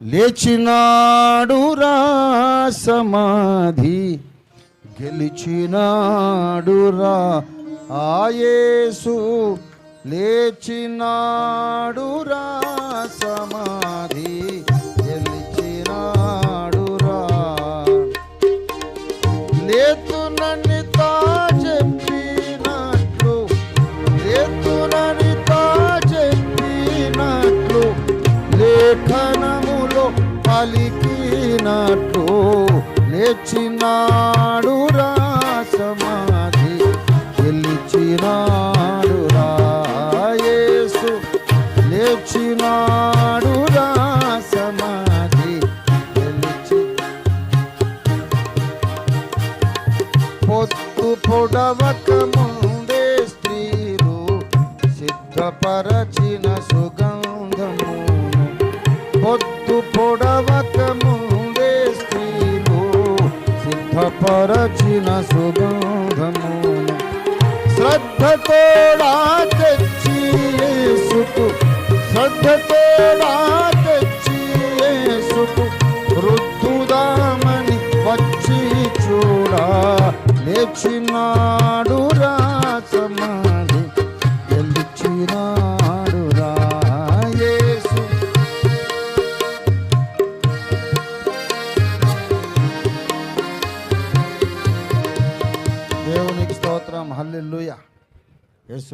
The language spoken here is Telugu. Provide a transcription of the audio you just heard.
లేచినాడురా సమాధి గెలిచినాడురా ఆయేసు లేచినాడురా సమాధి గెలిచినాడురా లేతునని తా చెప్పినట్లు లేతునని తా చెప్పినట్లు లేఖ పలికినట్లు లేచినాడు రా సమాధి గెలిచినాడు రాయేసు లేచినాడు రా సమాధి గెలిచి. పొత్తు పొడవక ముందే స్త్రీలు సిద్ధపరచిన సుగంధము పొత్తు పొడవక ముందే స్త్రీలు సిద్ధపరచిన సుగంధము శ్రద్ధతోడా తెచ్చి యేసుకు శ్రద్ధతోడా తెచ్చి యేసుకు వృద్ధుదామని వచ్చి చూడా లేచినాడు. దేవునికి స్తోత్రం. హల్లెల్లుయ యేసు